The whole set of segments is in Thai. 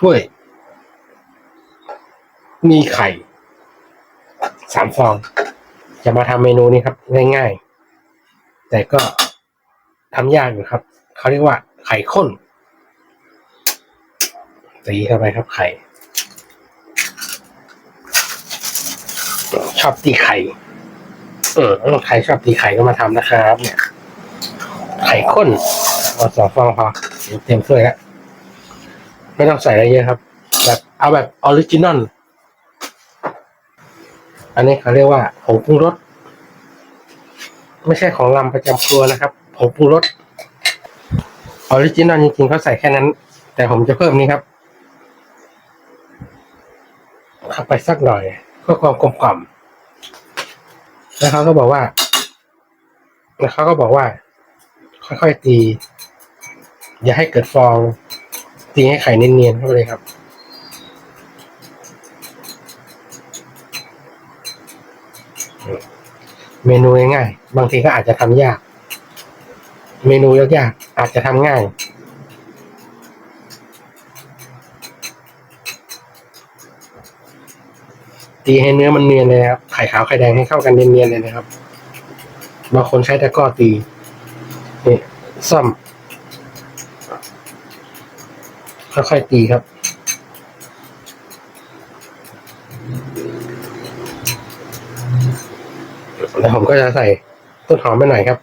ถ้วย มีไข่สามฟอง จะมาทำเมนูนี้ครับ ง่ายๆ แต่ก็ทำยากอยู่ครับ เขาเรียกว่า ไข่ข้นตีเข้าไปครับไข่ ชอบตีไข่ เออใครชอบตีไข่ก็มาทำนะครับ เนี่ย ไข่ข้นเอาสองฟองพอเดี๋ยวเต็มถ้วยแล้ว ไม่ต้องใส่อะไรเยอะครับ แบบเอาแบบออริจินอลอันนี้เขาเรียกว่าผงปรุงรสไม่ใช่ของลำประจำครัวนะครับผงปรุงรสออริจินอลจริงๆเขาใส่แค่นั้น แต่ผมจะเพิ่มนี้ครับเข้าไปสักหน่อยเพื่อความกลมกล่อมแล้วเขาก็บอกว่าแล้วเขาก็บอกว่า ค่อยๆตี อย่าให้เกิดฟอง ตีให้ไข่เนียนๆเข้าไปเลยครับ เมนูง่ายๆบางทีก็อาจจะทำยาก เมนูยากๆอาจจะทำง่ายตีให้เนื้อมันเนียนเลยครับ ไข่ขาวไข่แดงให้เข้ากันเนียนๆเลยนะครับ บางคนใช้ตะกร้อตี นี่ซ่อม ค่อยๆตีครับแล้วผมก็จะใส่ต้นหอมไปหน่อยครับ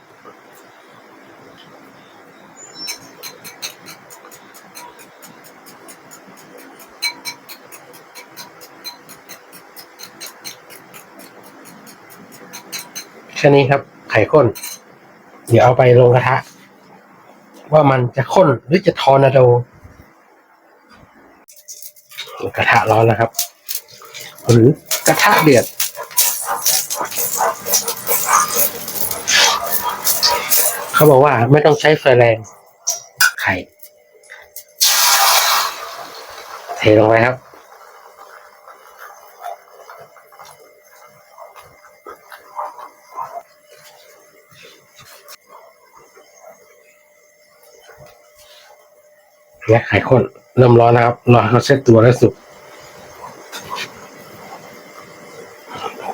แค่นี้ครับ ไข่ข้น เดี๋ยวเอาไปลงกระทะ ว่ามันจะข้นหรือจะทอร์นาโด กระทะร้อนแล้วครับ หรือกระทะเดือดเขาบอกว่าไม่ต้องใช้ไฟแรงไข่เทลงไปครับเนี่ยไข่ข้น เริ่มร้อนนะครับรอเขาเช็ดตัวให้สุก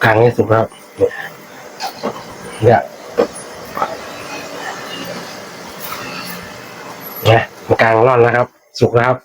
กลางให้สุกครับ เนี่ยเนี่ยกลางร้อนนะครับ สุกนะครับ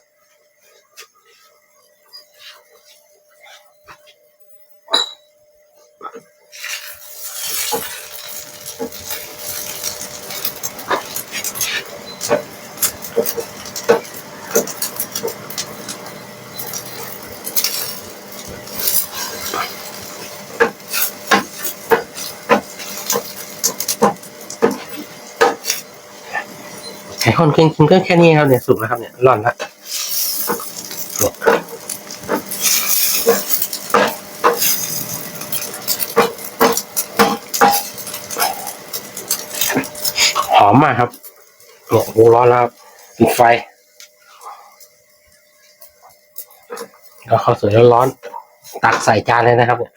ไข่ข้นเครื่องกินก็แค่นี้ครับเนี่ยสุกแล้วครับเนี่ยร่อนล้วเนี่ยหอมมากครับเนี่ยโอ้ร้อนแล้วครับปิดไฟ ก็ข้าวสวยร้อนๆตักใส่จานเลยนะครับเนี่ย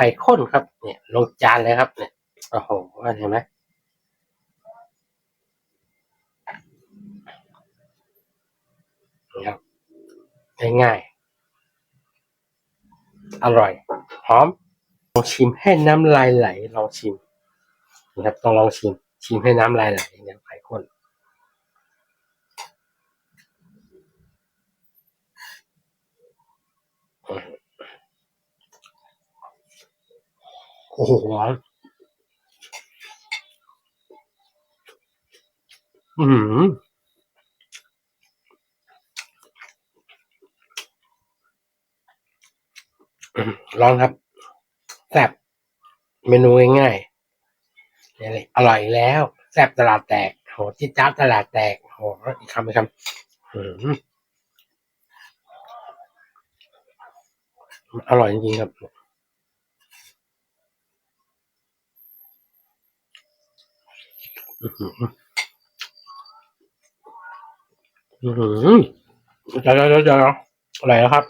ข่ข้นครับ เนี่ย ลงจานเลยครับ เนี่ยโอ้โหเห็นไหมครับง่ายๆอร่อยหอมลองชิมให้น้ำลายไหลลองชิมนะครับต้องลองชิมชิมให้น้ำลายไหลเนี่ยไข่ข้น อ้โหร้อนอืมร้อนครับแซ่บเมนูง่ายๆนี่เลยอร่อยแล้ว แซ่บตลาดแตกโหจิ๊ดจ้าตลาดแตกโหอีกคำอีกคำอืมอร่อยจริงๆครับ อือหืออือหือเดี๋ยวเดี๋ยวเดี๋ยวอะไรนะครับ